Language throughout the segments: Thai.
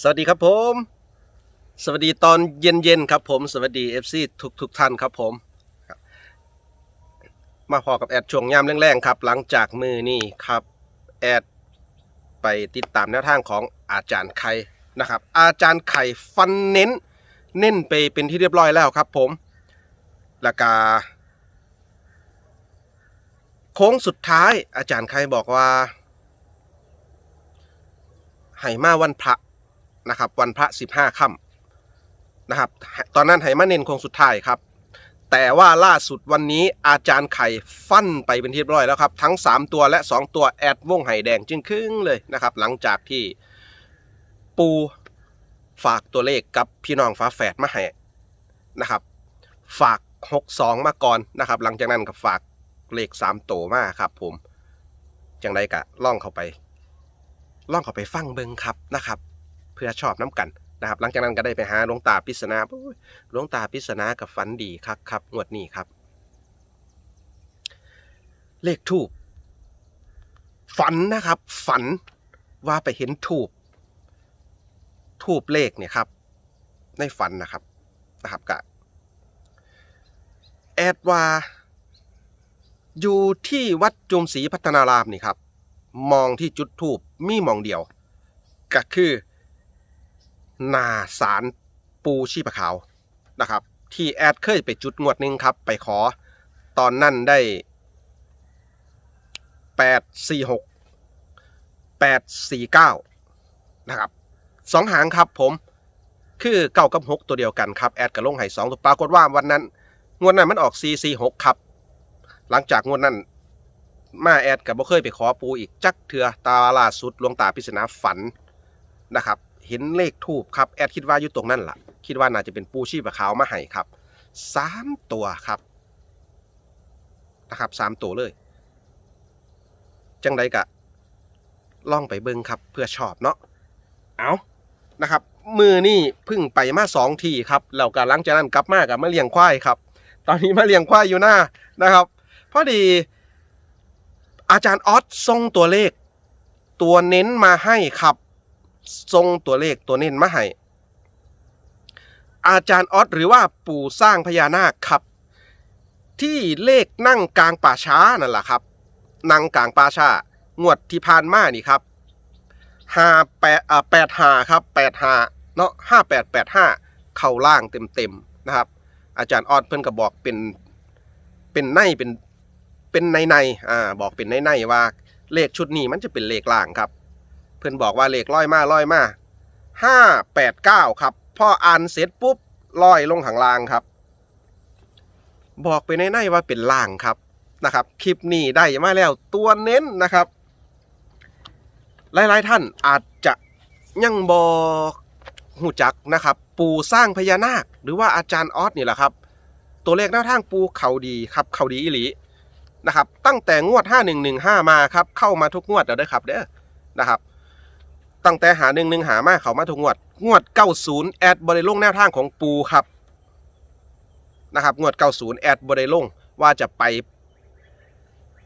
สวัสดีครับผม สวัสดีตอนเย็นๆครับผม สวัสดี FC ทุกทุกๆท่านครับผม มาพอกับแอดช่วงยามแรงๆครับ หลังจากมือนี่ครับแอดไปติดตามแนวทางของอาจารย์ไข่นะครับ อาจารย์ไข่ฟันเน้น เน้นไปเป็นที่เรียบร้อยแล้วครับผมแล้วก็โค้งสุดท้ายอาจารย์ไข่บอกว่าไหมาวันพระ นะครับ วันพระสิบห้าค่ำนะครับ ตอนนั้นไหมาเน้นคงสุดท้ายครับ แต่ว่าล่าสุดวันนี้อาจารย์ไข่ฟันไปเป็นที่เรียบร้อยแล้วครับ ทั้ง 3 ตัวและ 2 ตัวแอดวงไห่แดงจึงครึ่งเลยนะครับ หลังจากที่ปูฝากตัวเลขกับพี่น้องฟ้าแฝดมาให้นะครับ ฝาก 62 มาก่อนนะครับ หลังจากนั้นก็ฝากเลข3ตัวมาครับ ผมจังไดกะล่องเข้าไปล่องเข้าไปฟังเบิงครับนะครับ เพื่อชอบน้ำกันนะครับ หลังจากนั้นก็ได้ไปหาหลวงตาพิษณาหลวงตาพิษณากับฝันดีครับครับงวดนี้ครับ เลขทูบฝันนะครับ ฝันว่าไปเห็นทูบทูบเลขเนี่ยครับ ในฝันนะครับนะครับกะแอดว่าอยู่ที่วัดจุมศรีพัฒนารามนี่ครับ มองที่จุดทูบมีมองเดียว ก็คือ หนาสารปูชีพขาวนะครับ ที่แอดเคยไปจุดงวดนึงครับ ไปขอตอนนั้นได้แปดสี่หกแปดสี่เก้านะครับสองหางครับผมคือเก้ากับหกตัวเดียวกันครับ แอดกับลงไห่สองตัวปรากฏว่าวันนั้น งวดนั้นมันออกซีซีหกครับ หลังจากงวดนั้นมาแอดกับบ่เคยไปขอปูอีกจักเถือตาล่าสุดลวงตาพิษณาฝันนะครับ เห็นเลขทูบครับแอดคิดว่าอยู่ตรงนั้นล่ะ คิดว่าน่าจะเป็นปูชีพขาวมาให้ครับสามตัวครับนะครับสามตัวเลย จังใดกะล่องไปเบิ่งครับ เพื่อชอบเนาะเอานะครับ มือนี่พึ่งไปมาสองทีครับแล้วก็หลังจากนั้นกลับมากับมาเลี้ยงควายครับ ตอนนี้มาเลี้ยงควายอยู่หน้านะครับพอดีอาจารย์ออสส่งตัวเลข ตัวเน้นมาให้ครับ ส่งตัวเลขตัวเน้นมาให้อาจารย์ออสหรือว่าปู่สร้างพญานาคครับ ที่เลขนั่งกลางป่าช้านั่นแหละครับ นั่งกลางป่าช้างวดที่ผ่านมานี่ครับห้าแปดอ่าแปดห้าครับแปดห้าเนาะห้าแปดแปดห้าเข้าล่างเต็มเต็มๆนะครับ อาจารย์ออสเพิ่นก็บอกเป็นเป็นในเป็นเป็นในในอ่าบอกเป็นในในว่าเลขชุดนี้มันจะเป็นเลขล่างครับ พื่นบอกว่าเลขร้อยมาร้อยมาห้าแปดเก้าครับพออ่านเสร็จปุ๊บร้อยลงข้างล่างครับ บอกไปในในว่าเป็นล่างครับนะครับ คลิปนี้ได้มาแล้วตัวเน้นนะครับ หลายๆท่านอาจจะยังบอกหูจักนะครับ ปูสร้างพญานาค หรือว่าอาจารย์ออสนี่แหละครับ ตัวเลขแนวทางปูเขาดีครับเขาดีอีหลีนะครับ ตั้งแต่งวด 5115 มาครับ เข้ามาทุกงวดแล้วเด้อครับเด้อนะครับ ตั้งแต่หา1 1หนึ่งหามาเขามาทุกงวด งวด90แอดบริลงแนวทางของปูครับนะครับงวด90แอดบริลงว่าจะไป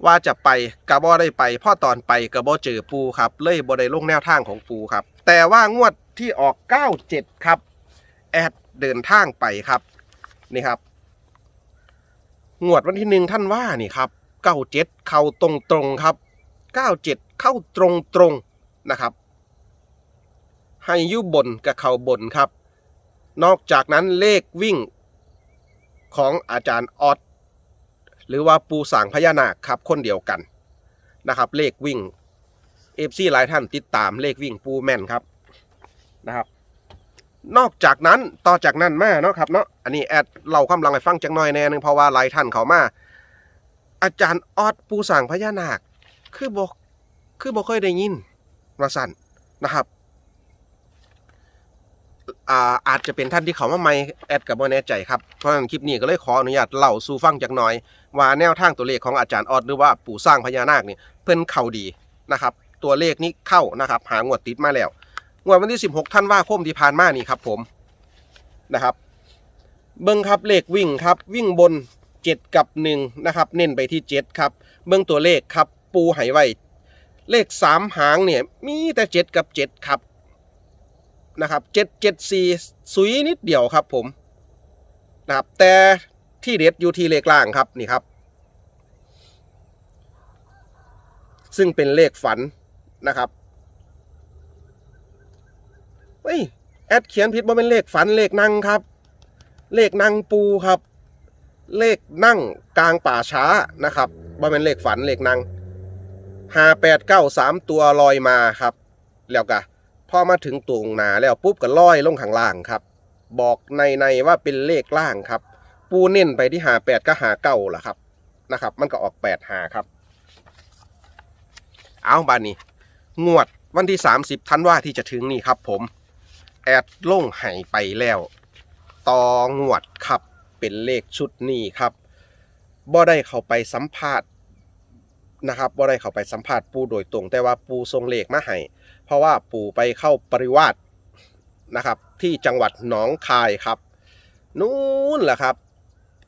ว่าจะไปกระบอได้ไปพ่อตอนไปกระบอเจอปูครับเลยบริลงแนวทางของปูครับ แต่ว่างวดที่ออก 97 ครับ แอดเดินทางไปครับนี่ครับ งวดวันที่หนึ่งท่านว่านี่ครับเก้าเจ็ดเข้าตรงตรงครับเก้าเจ็ดเข้าตรงตรงนะครับ ให้อยุบนกับเข่าบนครับ นอกจากนั้นเลขวิ่งของอาจารย์ออดหรือว่าปูสางพญานาคครับคนเดียวกันนะครับ เลขวิ่งเอฟซีหลายท่านติดตามเลขวิ่งปูแม่นครับนะครับ นอกจากนั้นต่อจากนั้นมาเนาะครับเนาะอันนี้แอดเล่าความลังให้ฟังจักหน่อยแน่นึงเพราะว่าหลายท่านเขามาอาจารย์ออดปูสังพญานาค คือบอกคือบอกเคยได้ยินว่าสั่นนะครับ อ่าอาจจะเป็นท่านที่เขามาใหม่แอดกับบ่แน่ใจครับเพราะฉะนั้นคลิปนี้ก็เลยขออนุญาตเล่าสู่ฟังจักหน่อย ว่าแนวทางตัวเลขของอาจารย์ออดหรือว่าปู่สร้างพญานาคนี่เพิ่นเข้าดีนะครับ ตัวเลขนี้เข้านะครับ หางวดติดมาแล้วงวดวันที่ 16ธันวาคมที่ผ่านมานี่ครับผมนะครับ เบิ้งครับเลขวิ่งครับ วิ่งบน 7 กับ1นะครับ เน้นไปที่ 7 ครับ เบิ้งตัวเลขครับ ปูไหไว้เลข 3 หางเนี่ยมีแต่ 7 กับ 7 ครับ นะครับเจ็ดเจ็ดสี่สุยนิดเดียวครับผมนะครับแต่ที่เด็ดอยู่ที่เลขล่างครับนี่ครับ ซึ่งเป็นเลขฝันนะครับเฮ้ยแอดเขียนผิดว่าเป็นเลขฝันเลขนั่งครับ เลขนั่งปูครับ เลขนั่งกลางป่าช้านะครับว่าเป็นเลขฝันเลขนั่งห้าแปดเก้าสามตัวลอยมาครับ แล้วก็ พอมาถึงตรงหนาแล้วปุ๊บก็ลอยลงข้างล่างครับ บอกในในๆว่าเป็นเลขล่างครับ ปูเน้นไปที่หาแปดก็หาเก้าล่ะครับนะครับ มันก็ออกแปดหาครับ เอาบานนี้ งวดวันที่ 30ธันวาที่จะถึงนี่ครับ ผมแอดลงไห้ไปแล้วต่องวดครับเป็นเลขชุดนี้ครับบ่ได้เข้าไปสัมภาษณ์นะครับบ่ได้เข้าไปสัมภาษณ์ปูโดยตรง แต่ว่าปูทรงเลขมาให้ เพราะว่าปู่ไปเข้าปริวาสนะครับ ที่จังหวัดหนองคายครับ นู้นแหละครับ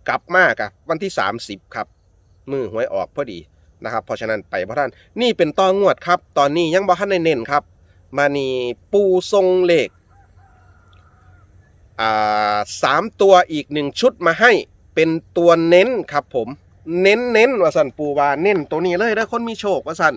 กลับมากะวันที่ 30 ครับ มือหวยออกพอดีนะครับเพราะฉะนั้นไปพระท่านนี่เป็นตองวดครับ ตอนนี้ยังบ่ทันได้เน้นครับ มานีปูทรงเหลขอ่าสามตัวอีกหนึ่งชุดมาให้เป็นตัวเน้นครับผม เน้นเน้นว่าสันปูวาเน้นตัวนี้เลยได้อคนมีโชคว่าสัน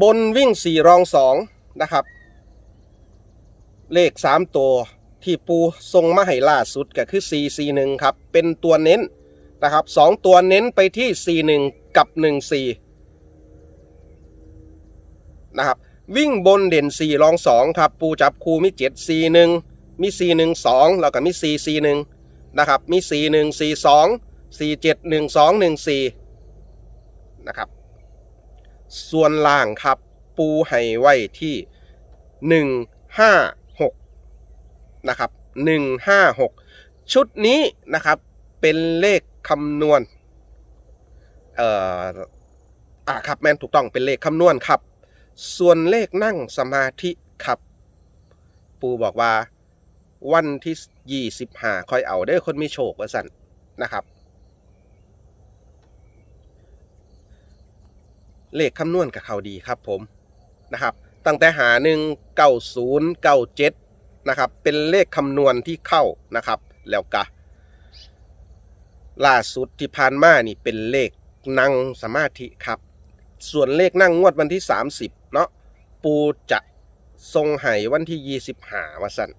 บนวิ่งสี่รองสองนะครับ เลขสามตัวที่ปูทรงมาให้ล่าสุดก็คือ 4 4 1 ครับ เป็นตัวเน้นนะครับสองตัวเน้นไปที่ 4 1 กับ 1 4 นะครับ วิ่งบนเด่น 4 รอง 2 ครับ ปูจับคูมี 7 4 1 มี 4 1 2 แล้วก็มี 4 4 1 นะครับ มี 4 1 4 2 4 7 1 2 1 4 นะครับ ส่วนล่างครับ ปูให้ไว้ที่หนึ่งห้าหกนะครับหนึ่งห้าหกชุดนี้นะครับเป็นเลขคำนวณ เอ่ออ่าครับแม่นถูกต้องเป็นเลขคำนวณครับ ส่วนเลขนั่งสมาธิครับ ปูบอกว่าวันที่ยี่สิบห้าคอยเอาได้คนมีโชคว่าสั่นนะครับ เลขคำนวณกับเขาดีครับผมนะครับตั้งแต่หาหนึ่งเก้าศูนย์เก้าเจ็ดนะครับเป็นเลขคำนวณที่เข้านะครับแล้วก็ล่าสุดที่ผ่านมานี่เป็นเลขนั่งสมาธิครับ ส่วนเลขนั่งงวดวันที่ 30 เนาะปูจะทรงไห้วันที่ 25วสัน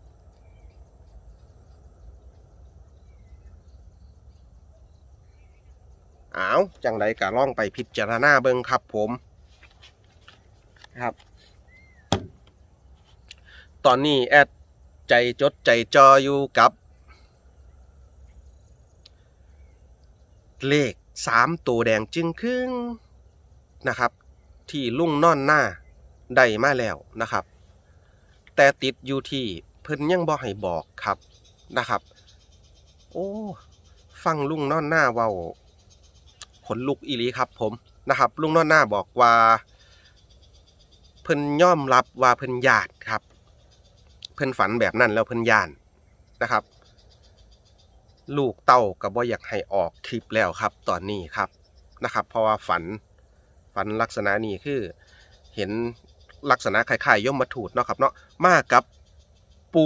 อ้าวจังไดก็ล่องไปพิจารณาเบิ่งครับผมครับ ตอนนี้แอดใจจดใจจออยู่กับ เลขสามตัวแดงจึงครึ่งนะครับ ที่ลุงนอนหน้าได้มาแล้วนะครับ แต่ติดอยู่ที่เพิ่นยังบ่ให้บอกครับนะครับ โอ้ ฟังลุงนอนหน้าเว้า ขนลุกอีหลีครับผมนะครับลุงนอนหน้าบอกว่าเพิ่นย่อมรับว่าเพิ่นญาติครับ เพิ่นฝันแบบนั้นแล้วเพิ่นย่านนะครับ ลูกเต้าก็บ่อยากให้ออกคลิปแล้วครับ ตอนนี้ครับนะครับ เพราะว่าฝันฝันลักษณะนี้คือเห็นลักษณะคล้ายๆย่อมทูตเนาะครับเนาะมากับปู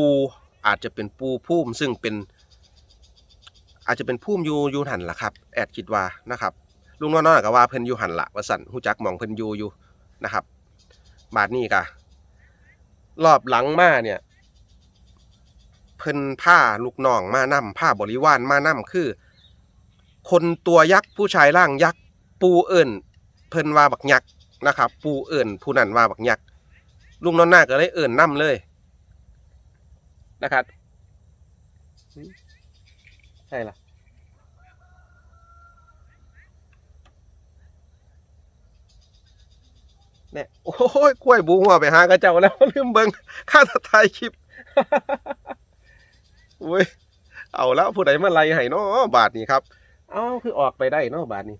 อาจจะเป็นปูพุ่มซึ่งเป็น อาจจะเป็นพุ่มยูยูหันล่ะครับ แอดคิดว่านะครับ ลุงน้อยๆก็ว่าเพิ่นอยู่หันละว่าสั่นหูจักมองเพิ่นอยู่อยู่นะครับ บาดนี้กะรอบหลังมาเนี่ย เพิ่นผ้าลูกน้องมานํผ้าบริวารมานํคือ คนตัวยักษ์ผู้ชายร่างยักษ์ปูเอิญเพิ่นว่าบักยักษ์นะครับ ปูเอิญผู้นั้นว่าบักยักษ์ลุงน้อนหน้าก็เลยเอิญนํเลยนะครับใช่ล่ะ เนี่ยโอ้ยกล้วยบูหัวไปหากระเจ้าแล้วลืมเบิงข้าจะถ่ายคลิปอุ้ยเอาแล้วผู้ใดมาไล่ให้เนาะบาทนี้ครับ เอาคือออกไปได้เนาะบาทนี้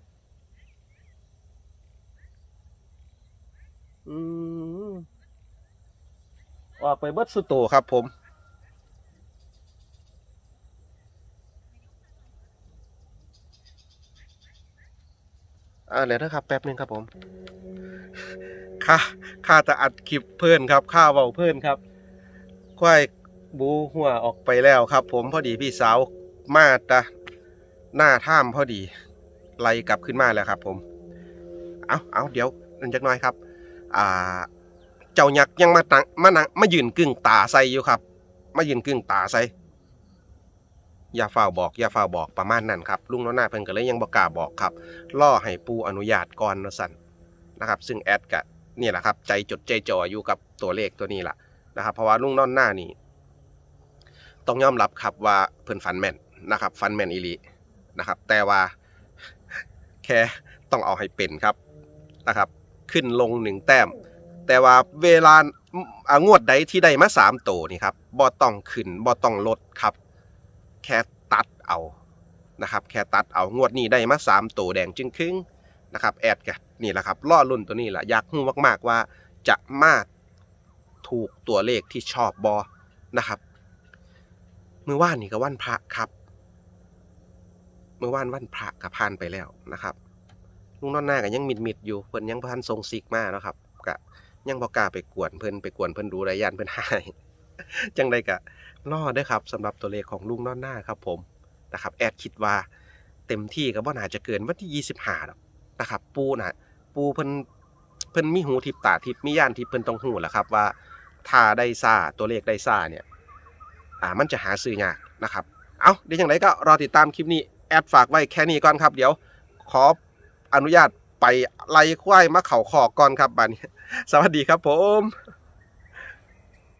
อืมออกไปเบิดสุดโตครับผมอ่าเดี๋ยวนะครับแป๊บนึงครับผม ค่าค่าจะอัดคลิปเพื่อนครับ ค่าเว้าเพื่อนครับควายบูหัวออกไปแล้วครับ ผมพอดีพี่สาวมาตะหน้าถ้ำพอดีไล่กลับขึ้นมาแล้วครับ ผม เอาเอาเดี๋ยวนันจักหน่อยครับ อ่า เจ้ายักษ์ยังมาตังมานังมายืนกึ่งตาใส่อยู่ครับ มายืนกึ่งตาใส่อย่าฝ้าบอกอย่าฝ้าบอกประมาณนั้นครับลุงน้องหน้าเพิ่นก็เลยยังบอกกล้าบอกครับล่อให้ปูอนุญาตก่อนนะสันนะครับ ซึ่งแอดกะ นี่แหละครับ ใจจดใจจ่ออยู่กับตัวเลขตัวนี้แหละนะครับ เพราะว่าลุงน้องหน้านี่ต้องยอมรับครับว่าเพิ่นฟันแมนนะครับ ฟันแมนอีลีนะครับ แต่ว่าแค่ต้องเอาให้เป็นครับนะครับ ขึ้นลงหนึ่งแต้ม แต่ว่าเวลาอางวดใดที่ได้มาสามตัวนี่ครับบ่ต้องขึ้นบ่ต้องลดครับ แค่ตัดเอานะครับ แค่ตัดเอางวดนี้ได้มาสามตัวแดงจึงครึ่ง นะครับแอดกันนี่แหละครับล่อรุ่นตัวนี้แหละอยากรู้มากๆว่าจะมาถูกตัวเลขที่ชอบบอนะครับมื่อว่านนี่ก็วันพระครับ เมื่อว่านวันพระกับผ่านไปแล้วนะครับลุงนอนหน้าก็ยังมิดมิดอยู่เพิ่นยังพันทรงซิกมาเนาะครับก็ยังบ่กล้าไปกวนเพิ่นไปกวนเพิ่นดูระยานเพิ่นหายจังไดก็รอเด้ครับสำหรับตัวเลขของลุงนอนหน้าครับ ผมนะครับ แอดคิดว่า เต็มที่ก็บ่น่าจะเกินวันที่25หรอก นะครับ ปูนะปูเพิ่นเพิ่นมีหูทิพตาทิพมีย่านทิพเพิ่นต้องหูแหละครับว่าถ้าได้ซาตัวเลขได้ซาเนี่ยอ่ามันจะหาซื้อยากนะครับ เอาเดี๋ยวอย่างไรก็รอติดตามคลิปนี้แอดฝากไว้แค่นี้ก่อนครับ เดี๋ยวขออนุญาตไปไล่ควายมะเข่าขอกก่อนครับบัดนี้ สวัสดีครับผม